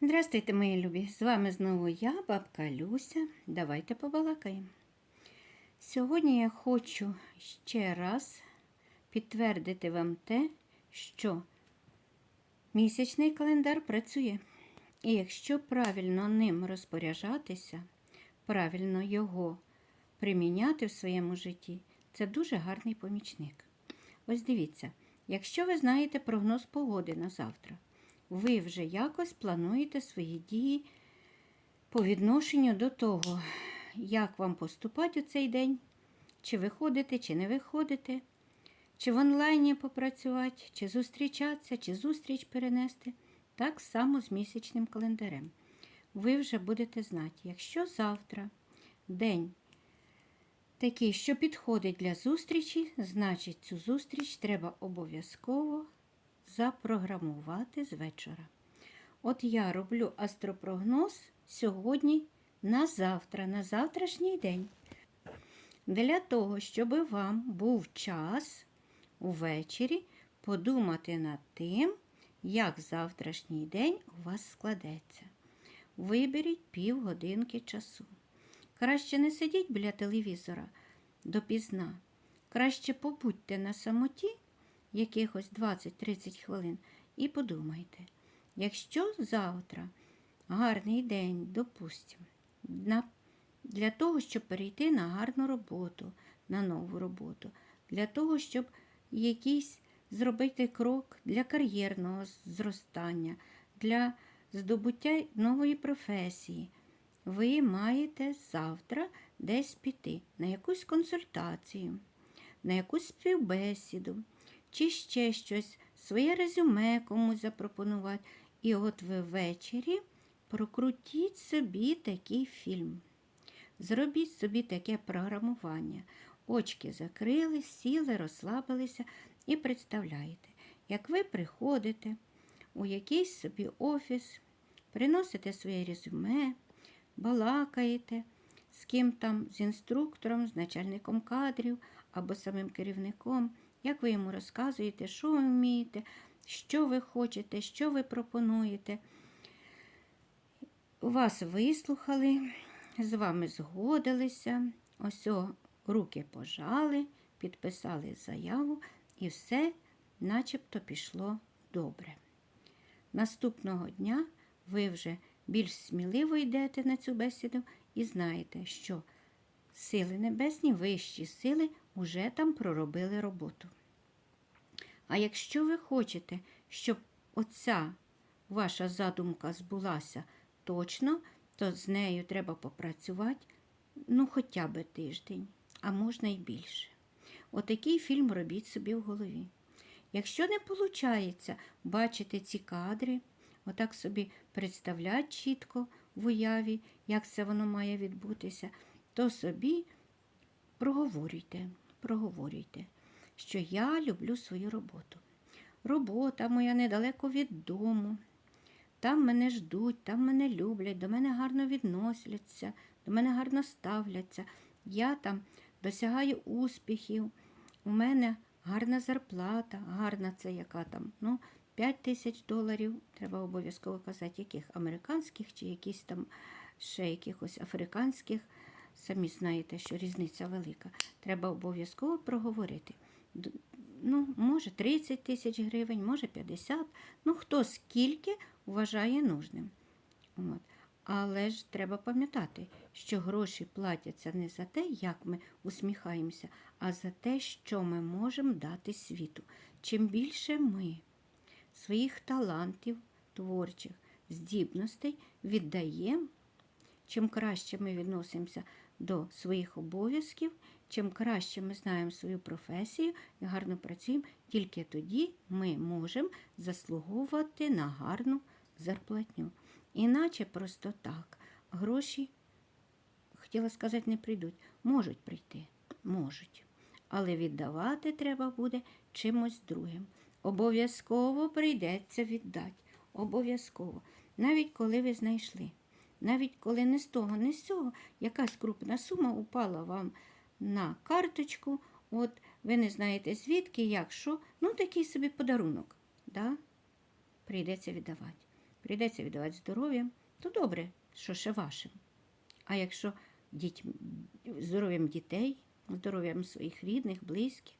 Здравствуйте, мої любі! З вами знову я, бабка Люся. Давайте побалакаємо. Сьогодні я хочу ще раз підтвердити вам те, що місячний календар працює. І якщо правильно ним розпоряджатися, правильно його приміняти в своєму житті, це дуже гарний помічник. Ось дивіться, якщо ви знаєте прогноз погоди на завтра, ви вже якось плануєте свої дії по відношенню до того, як вам поступати у цей день, чи виходите, чи не виходите, чи в онлайні попрацювати, чи зустрічатися, чи зустріч перенести. Так само з місячним календарем. Ви вже будете знати, якщо завтра день такий, що підходить для зустрічі, значить цю зустріч треба обов'язково запрограмувати з вечора. От я роблю астропрогноз сьогодні на завтра, на завтрашній день. Для того, щоб вам був час увечері подумати над тим, як завтрашній день у вас складеться. Виберіть півгодинки часу. Краще не сидіть біля телевізора допізна. Краще побудьте на самоті якихось 20-30 хвилин. І подумайте, якщо завтра гарний день, допустимо, для того, щоб перейти на гарну роботу, на нову роботу, для того, щоб якийсь зробити крок для кар'єрного зростання, для здобуття нової професії, ви маєте завтра десь піти на якусь консультацію, на якусь співбесіду, чи ще щось, своє резюме комусь запропонувати. І от ви ввечері прокрутіть собі такий фільм. Зробіть собі таке програмування. Очки закрили, сіли, розслабилися і представляєте, як ви приходите у якийсь собі офіс, приносите своє резюме, балакаєте з ким там, з інструктором, з начальником кадрів або самим керівником, як ви йому розказуєте, що ви вмієте, що ви хочете, що ви пропонуєте. Вас вислухали, з вами згодилися, ось руки пожали, підписали заяву і все начебто пішло добре. Наступного дня ви вже більш сміливо йдете на цю бесіду і знаєте, що сили небесні, вищі сили вже там проробили роботу. А якщо ви хочете, щоб оця ваша задумка збулася точно, то з нею треба попрацювати ну, хоча б тиждень, а можна й більше. Отакий фільм робіть собі в голові. Якщо не виходить бачити ці кадри, отак собі представляти чітко в уяві, як це воно має відбутися, то собі проговорюйте, проговорюйте, що я люблю свою роботу. Робота моя недалеко від дому. Там мене ждуть, там мене люблять, до мене гарно відносяться, до мене гарно ставляться. Я там досягаю успіхів. У мене гарна зарплата, гарна це яка там, ну, 5 тисяч доларів, треба обов'язково казати, яких американських чи якісь там ще якихось африканських. Самі знаєте, що різниця велика. Треба обов'язково проговорити. Ну, Може 30 тисяч гривень, може 50, ну хто скільки вважає нужним. От. Але ж треба пам'ятати, що гроші платяться не за те, як ми усміхаємося, а за те, що ми можемо дати світу. Чим більше ми своїх талантів, творчих здібностей віддаємо, чим краще ми відносимося до своїх обов'язків, чим краще ми знаємо свою професію і гарно працюємо, тільки тоді ми можемо заслуговувати на гарну зарплатню. Іначе просто так. Гроші, хотіла сказати, не прийдуть. Можуть прийти, можуть. Але віддавати треба буде чимось другим. Обов'язково прийдеться віддати. Обов'язково. Навіть коли ви знайшли. Навіть коли не з того, не з цього, якась крупна сума упала вам на карточку, от ви не знаєте звідки, як, що, ну такий собі подарунок. Да? Прийдеться віддавати. прийдеться віддавати здоров'ям, то добре, що ще вашим. А якщо діть... здоров'ям дітей, здоров'ям своїх рідних, близьких,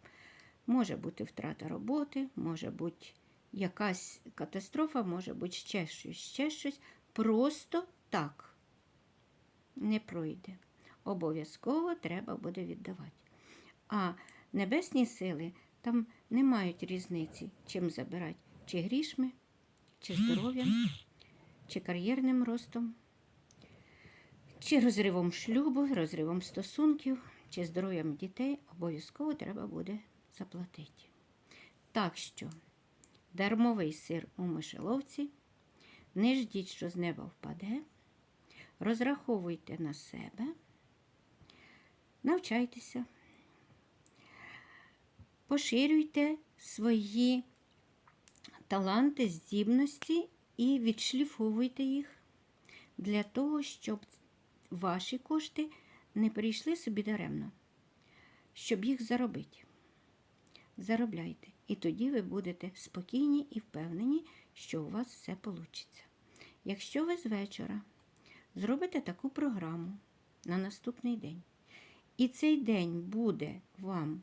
може бути втрата роботи, може бути якась катастрофа, може бути ще щось, ще щось. Просто так не пройде. Обов'язково треба буде віддавати. А небесні сили там не мають різниці, чим забирати, чи грішми, чи здоров'ям, чи кар'єрним ростом, чи розривом шлюбу, розривом стосунків, чи здоров'ям дітей обов'язково треба буде заплатити. Так що дармовий сир у мишеловці, не ждіть, що з неба впаде, розраховуйте на себе, навчайтеся, поширюйте свої таланти, здібності і відшліфовуйте їх для того, щоб ваші кошти не прийшли собі даремно, щоб їх заробити. Заробляйте. І тоді ви будете спокійні і впевнені, що у вас все вийде. Якщо ви з вечора зробите таку програму на наступний день, і цей день буде вам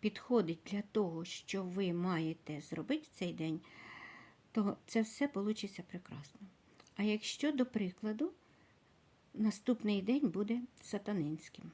підходить для того, що ви маєте зробити цей день, то це все вийде прекрасно. А якщо, до прикладу, наступний день буде сатанинським,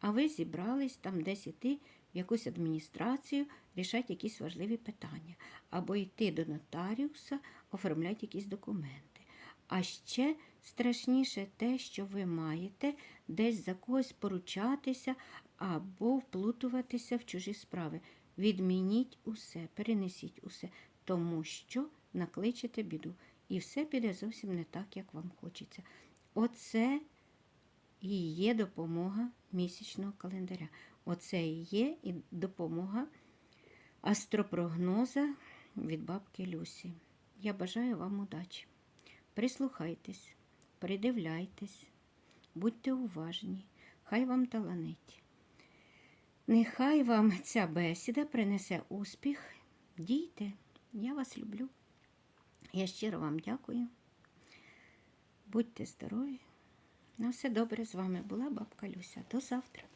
а ви зібрались там десь іти в якусь адміністрацію, рішати якісь важливі питання, або йти до нотаріуса, оформляти якісь документи. А ще страшніше те, що ви маєте десь за когось поручатися або вплутуватися в чужі справи. Відмініть усе, перенесіть усе, тому що накличете біду. І все піде зовсім не так, як вам хочеться. Оце і є допомога місячного календаря. Оце і є і допомога астропрогноза від бабки Люсі. Я бажаю вам удачі. Прислухайтесь, придивляйтесь, будьте уважні, хай вам таланить. Нехай вам ця бесіда принесе успіх. Дійте, я вас люблю. Я щиро вам дякую. Будьте здорові. На все добре з вами була бабка Люся. До завтра.